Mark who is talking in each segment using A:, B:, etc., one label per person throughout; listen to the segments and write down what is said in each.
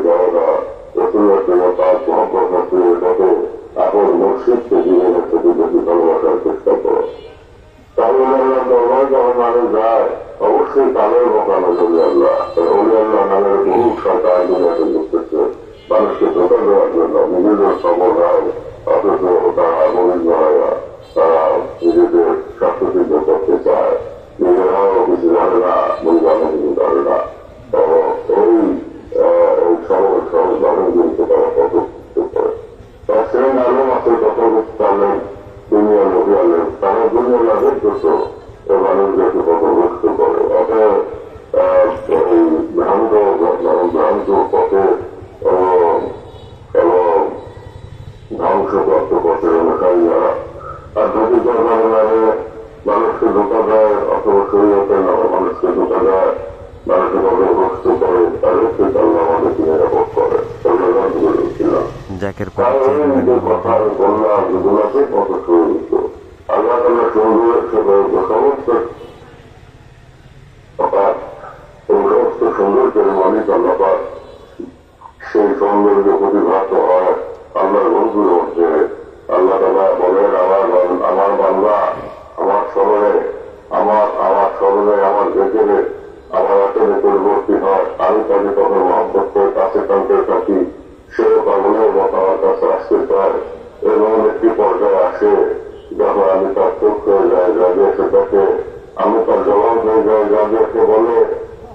A: যাওয়া রসুলের জন্য তার পথে এখন জীবনের বেশি ভালোবাসার চেষ্টা করো যায় অবশ্যই তারা তারা নিজেদের যে কথা আমি বললাম আছে কত সুন্দর আল্লাহ তাল্লাহ সুন্দর সমস্ত এই সমস্ত সৌন্দর্যের মালিক আল্লাহ সেই সৌন্দর্য প্রতিভাত হয় আল্লাহর বন্ধুর মধ্যে। আল্লাহ তালা বলেন, আমার আমার বাংলা আমার স্মরণে আমার আমার স্মরণে আমার ভেতরে আমার আচরণে পরিবর্তী হয়। আমি তাকে তখন মহব্বত কাছে টানতে থাকি সেও পাগলের মতো কাছে আসতে চায় এবং একটি পর্যায়ে আসে যখন আমি তার চোখ হয়ে যাই যাবে সেটাকে আমি তার জবাব হয়ে যাই যাদেরকে বলে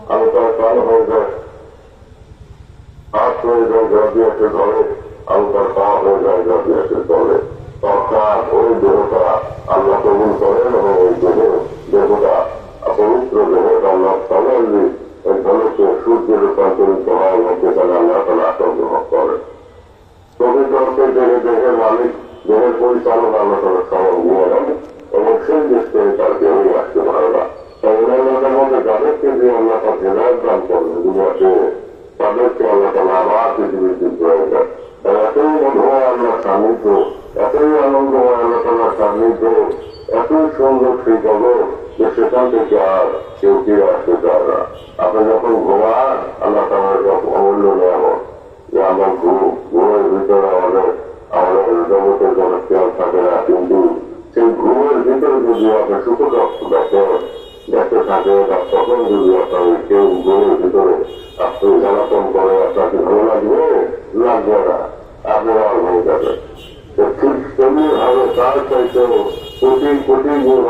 A: আমি তার কান হয়ে যায় হাত হয়ে যায় জাবিয়াকে ধরে আমি তার পা হয়ে যায় জাবিয়াকে ধরে অর্থাৎ ওই দেহটা আল্লাহ কবুল করেন এবং ওই দেহ দেহটা পবিত্র দেহটা আল্লাহ তালি ওই ধনুকে সূর্য রূপান্তরিত হয় এবং সেখানে আল্লাহ তালা আত্মগ্রহণ করে। পবিত্র অর্থে দেহে দেহের মালিক, দেহের পরিচালক আল্লাহ তালা নেন এবং সেই দেশ থেকে তার দেহই আসতে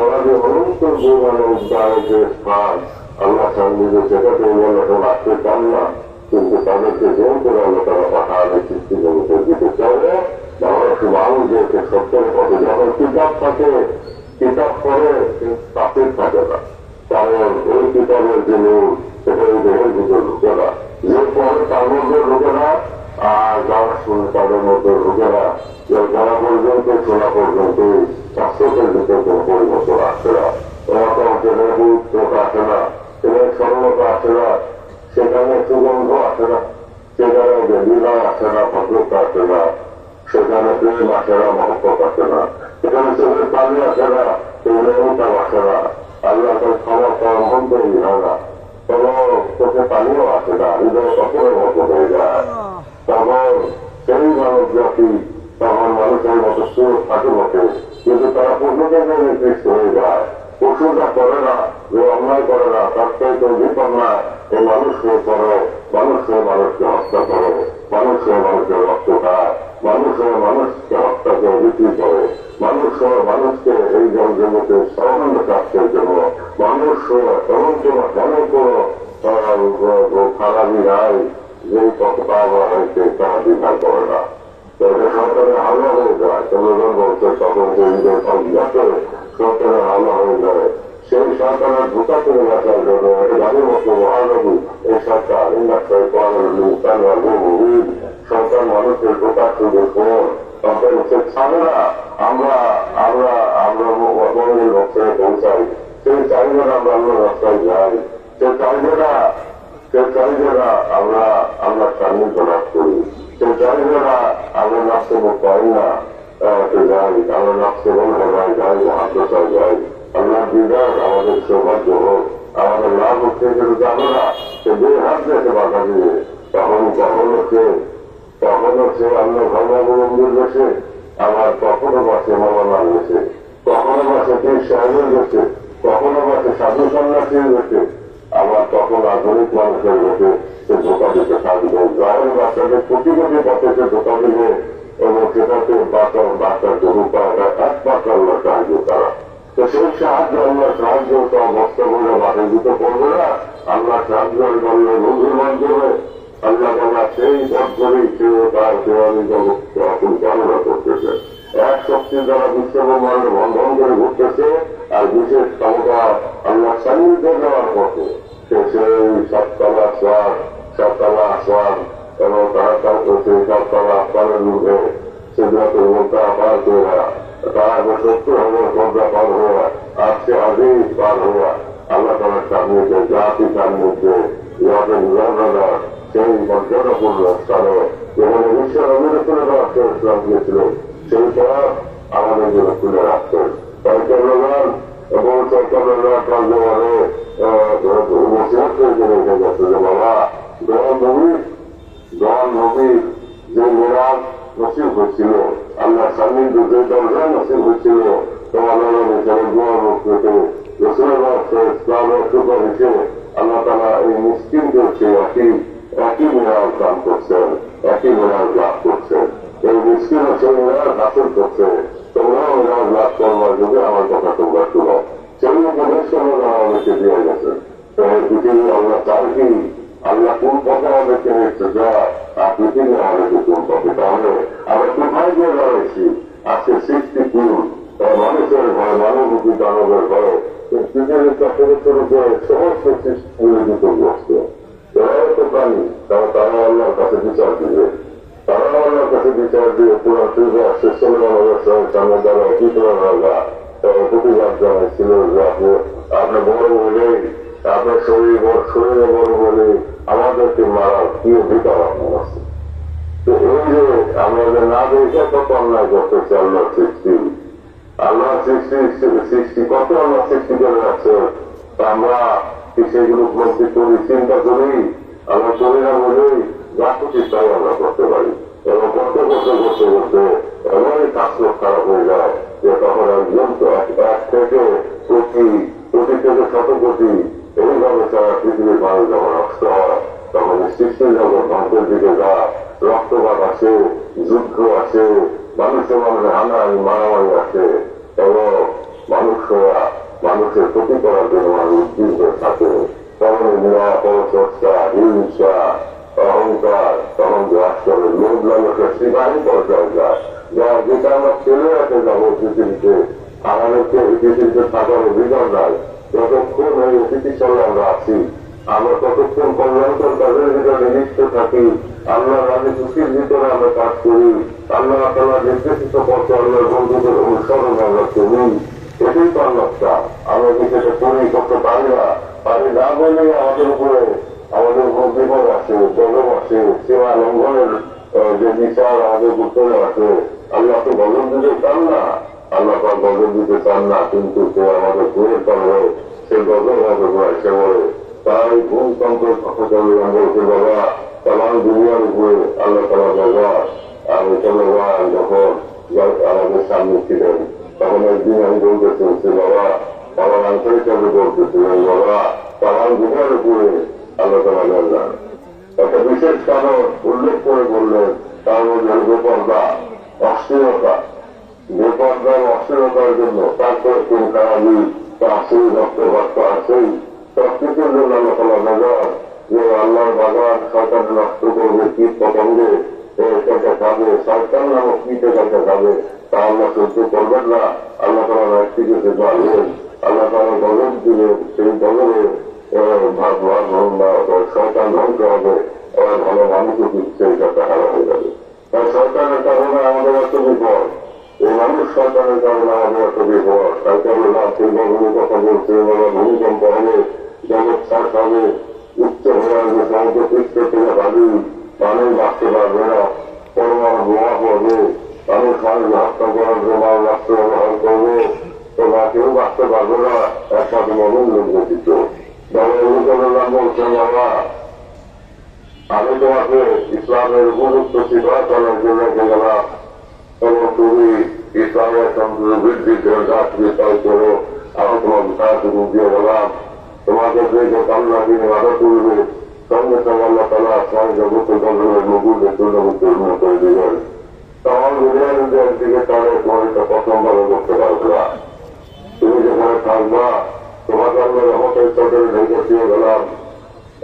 A: আমাদের অনন্ত মানে উদ্ধারের যে স্থান আল্লাহ সান্নিধ্যে সেটাকে বলে এখন আসতে চান না, কিন্তু তাদেরকে জোর করে আল্লাহ তারা পাঠাবে সৃষ্টি জগতে দিতে চাইলে মানুষ মানুষদেরকে সত্যের পথে যখন কিতাব থাকে, কিতাব পড়ে তাদের থাকে না। কারণ ওই কিতাবের যে লোক সেটা ওই দেহের ভিতরে ঢুকে না। যে পড়ে তার মধ্যে ঢুকে না, আর যারা শুনে তাদের মধ্যে ঢুকে না। যে যারা পর্যন্ত শোনা পর্যন্ত স্বাস্থ্যের ভিতরে কোনো পরিবর্তন আসে না এরকম ট্রেনের চোখ আসে না ট্রেনের সরলতা আসে না সেখানে সুগন্ধ আসে না সেখানে বেদিনা আসে না ভদ্রতা আসে না সেখানে প্রেম আসে না মহব্বত আসে না সেখানে চোখের পানি আসে না সেখানে উল্টা আসে না আল্লাহ তার ক্ষমা করার মন্তই হয় না কোনো চোখে পানিও আসে না হৃদয় কখনো মতো হয়ে যায় তখন সেই মানব জাতি তখন মানুষের সুর থাকে বটে। কিন্তু তারা পূর্ণকে নির্দিষ্ট হয়ে যায়। পশুরা করে না যে অন্যায় করে না, তার চাইতে অধিক না এই মানুষকে করো মানুষকে মানুষকে তখন যে সরকারের হামলা হয়ে যায় সেই সরকারের ভূতা করে রাখার জন্য মতো মহানবী এই সরকার সরকার মানুষের প্রকাশ সরকার হচ্ছে ছাড়ে আমরা আমরা আমরা মনের লক্ষ্যে পৌঁছাই সেই না আমরা আমরা রাস্তায় যাই আমরা আমরা সান্নিধ্য লাভ করি সে চাইবে না আমরা নাচতে পাই না আল্লাহ দিদার, আমাদের সৌভাগ্য আমাদের লাভ হচ্ছে তখন কখনো সে কখনো সে অন্য বাসে সন্ন্যাসীর বেশে আবার তখন আধুনিক মানুষের সে ধোকা দিতে থাকবে। গ্রামের বাচ্চাদের কোটি কোটি পথে সে ধোকা দিবে। এবং সেটাকে বাঁচার বাচ্চাকে রূপায়টা একমাত্র আল্লাহ সাহায্য তারা তো সেই সাহায্য আল্লাহ সাহায্য তো অবস্থা বলে বাধা দিতে না আল্লাহ সাহায্য বললে বন্ধুর মাধ্যমে আল্লাহ তালা সেই পথ সে তার দেওয়ানি জগৎকে এখন চালনা করতেছে এক শক্তির দ্বারা বিশ্বব্রহ্মাণ্ড বন্ধন করে ঘুরতেছে আর বিশেষ ক্ষমতা আল্লাহ সান্নিধ্য দেওয়ার পথে সে সেই সাততলা স্বাদ সাততলা আসাদ এবং তারা তার সেই সাততলা আসমানের মধ্যে সেগুলোকে মোটা পার করে তারা সত্য হবে শ্রদ্ধা পার হওয়া আজকে আগেই পার হওয়া আল্লাহ তালার সামনে জাতি সামনে ইহাদের বিধানরা সেই মর্যাদাপূর্ণ স্থানে যেখানে বিশ্ব অভিনন্দনে রাষ্ট্র ইসলাম গিয়েছিল সেই পথ আমাদের জন্য খুলে রাখতেন তাই চন্দ্রগান এবং চন্দ্রগান মুসিবত করে গেছে যে বাবা নবী হচ্ছিল তোমার হিসাবে দোয়া মুখ থেকে ইসলামের সুপার হিসেবে আল্লাহ তালা এই মুসলিমদেরকে একই একই মেরাজ দান করছেন একই মেরাজ লাভ করছেন এই মুসলিম সেই মেরাজ হাসিল করছে তোমরাও মেরাজ লাভ করবার যুগে আমার কথা তোমরা শুনো সেই উপদেশ আমাদেরকে দিয়ে এই পৃথিবী আল্লাহ চার কি আল্লাহ কোন পথে আমাদেরকে নিচ্ছে যা আর পৃথিবী আমাদেরকে কোন পথে তাহলে আমরা কোথায় গিয়ে দাঁড়াইছি আজকে সৃষ্টি কোন মানুষের ভয় মানবী দানবের ভয় পৃথিবীর চক্রবর্তী রূপে সমস্ত সৃষ্টি বিপদগ্রস্ত তারাও তো প্রাণী তারা তারা আল্লাহর কাছে বিচার দিবে তারা আল্লাহর কাছে বিচার দিয়ে পুরো ত্রিভুজ শেষ আমাদের সঙ্গে সামনে দ্বারা কি করে রাখা তারা প্রতিবাদ জানাইছিল যে আপনি আপনি বড় বলেই আপনার শরীর বড় শরীরে বড় বলে আমাদেরকে মারা কি অধিকার আপনার আছে তো এই যে আমাদের না দেখে কত অন্যায় করতেছে আল্লাহর সৃষ্টি আল্লাহ সৃষ্টি সৃষ্টি কত আল্লাহ সৃষ্টি করে আছে। আমরা সেগুলো উপলব্ধি করি? চিন্তা করি আমরা করি না বলেই যা খুশি আমরা করতে পারি। এবং করতে করতে করতে করতে এমনই কাজলোক খারাপ হয়ে যায় যে তখন একজন এক থেকে কোটি কোটি থেকে শত কোটি এইভাবে সারা পৃথিবীর মানুষ যখন নষ্ট হয়, তখন সৃষ্টি যখন ধ্বংসের দিকে যায়। রক্তপাত আছে যুদ্ধ আছে মানুষের মানুষের হানাহানি, মারামারি আছে শিকারই পর্যায়ে যায় যা যেটা আমরা ফেলে রাখে যাব পৃথিবীতে আমাদেরকে এই পৃথিবীতে থাকার অধিকার নাই। যতক্ষণ এই অতিথিশালে আমরা আছি, আমরা ততক্ষণ কল্যাণকর কাজের ভিতরে নিযুক্ত থাকি। আল্লাহ রাজি খুশির ভিতরে আমরা কাজ করি। আল্লাহ তালা নির্দেশিত পথে আল্লাহর বন্ধুদের অনুসরণ আমরা করি। এটাই তো আল্লাহটা আমরা কি সেটা করি, করতে পারি না? পারি না বলে আমাদের উপরে আমাদের উপর বিপদ আছে গজব আছে সীমা লঙ্ঘনের যে বিচার আমাদের উপরে আছে আল্লাহ তো গজব দিতে চান না। আল্লাহ তার গজব দিতে চান না, কিন্তু সে আমাদের ঘুরে করবে সেই গজব আমাদের উপরে বলে। তাই কথা চলে বলছে, বাবা তামাম দুনিয়ার উপরে, আল্লাহ তালা বাবা আমি চন্দ্রবান যখন আমাদের সামনে ছিলেন, তখন একদিন আমি বলতে চলছি বাবা আমার আন্তরিক ভাবে বলতেছিলেন বাবা তামাম দুনিয়ার উপরে, আল্লাহ তালা জানলেন একটা বিশেষ কারণ উল্লেখ করে বললেন তার মধ্যে বেপর্দা অস্থিরতা বেপর্দা অস্থিরতার জন্য তারপরে কোন কারাবি তা সেই রক্তপাত আছেই সবকিছুর জন্য তালা বাজার, যে আল্লাহর বাগান সরকার নষ্ট করবে, কীট পতঙ্গে সেটা খাবে সরকার নামক কীটে কাছে খাবে, তা আল্লাহ সহ্য করবেন না। আল্লাহ তালা ব্যক্তিকে সে আল্লাহ তালা গজব দিলেন সেই গজবে ভালো কিন্তু সেই কথা হারা হয়ে যাবে। তাই সরকারের কারণে আমাদের এত বিপদ এই মানুষ সরকারের কারণে আমাদের এত বিপদ তাই কারণে রাত্রি গরমের কথা বলছে বলা ভূমিকম্প হবে জগৎ শ্বাস হবে উচ্চ হয়ে আসবে সমুদ্র পৃষ্ঠ থেকে ভাবি মানুষ বাঁচতে পারবে না। পরমাণু বোমা পড়বে মানুষ মানুষকে হত্যা করার জন্য রাষ্ট্র ব্যবহার করবে। তোমরা কেউ বাঁচতে পারবে না, একসাথে মরণ বাবা এগুলো নাম বলছেন বাবা আমি তোমাকে ইসলামের উপযুক্ত সিদ্ধান্তনের জন্য গেলাম এবং তুমি ইসলামের সন্তুষ্ট বৃদ্ধির জন্য গাছ বিস্তার করো। আমি তোমাকে সাহায্য দিয়ে গেলাম তোমাকে দেখে কান্না কিনে আদা করবে সঙ্গে সঙ্গে আল্লাহ তালা আসমান জগৎ গন্ধের মুগুলকে চূর্ণমুক্ত করে দিবেন। তখন বিজয়ের দিকে তাহলে একটা প্রথমবার করতে পারবে না। তুমি যেখানে থাকবা, তোমাকে আমরা রহমতের চটরে ঢেকে দিয়ে গেলাম।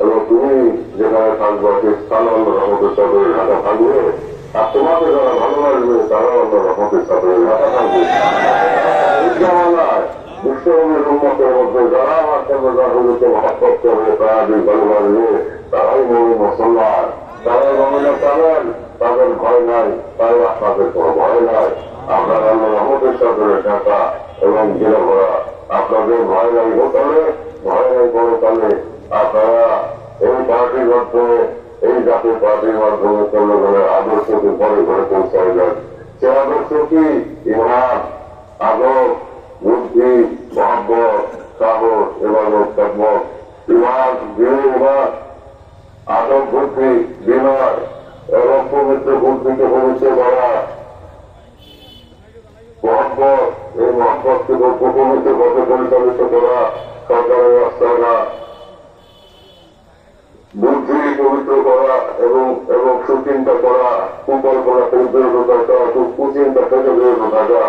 A: এবং তুমি যেখানে থাকবা স্থান অন্য রহমতের চটরে ঢাকা থাকবে আর তোমাকে যারা ভালোবাসবে, তারাও অন্য রহমতের চটরে ঢাকা থাকবে উন্মতের মধ্যে যারা আমার তারাদের ভালোবাসবে তারাই মনে মুসলমান। তারাই তাদের ভয় নাই তাই আপনাদের কোনো ভয় নাই। আপনার আল্লাহ রহমতের সাথে এবং জেলে ভরা আপনাদের ভয় নাই হোতালে ভয় নাই পরকালে আপনারা এই পার্টির মাধ্যমে এই জাতীয় পার্টির মাধ্যমে জনগণের আদর্শকে ঘরে ঘরে পৌঁছায় যান সে আদর্শ কি? ইমান আদর বুদ্ধি মহাব্বত, সাহস এবং কর্মক ইমান বিনয় আদব বুদ্ধি বিনয় এবং পবিত্র বুদ্ধিকে পবিত্র করা মহব্বত, এই মহব্বতকে পবিত্র পথে পরিচালিত করা সরকারের রাস্তাঘাট। পবিত্র করা এবং এবং সুচিন্তা করা কুকল্পনা বিরত থাকা কুচিন্তা থেকে বিরত থাকা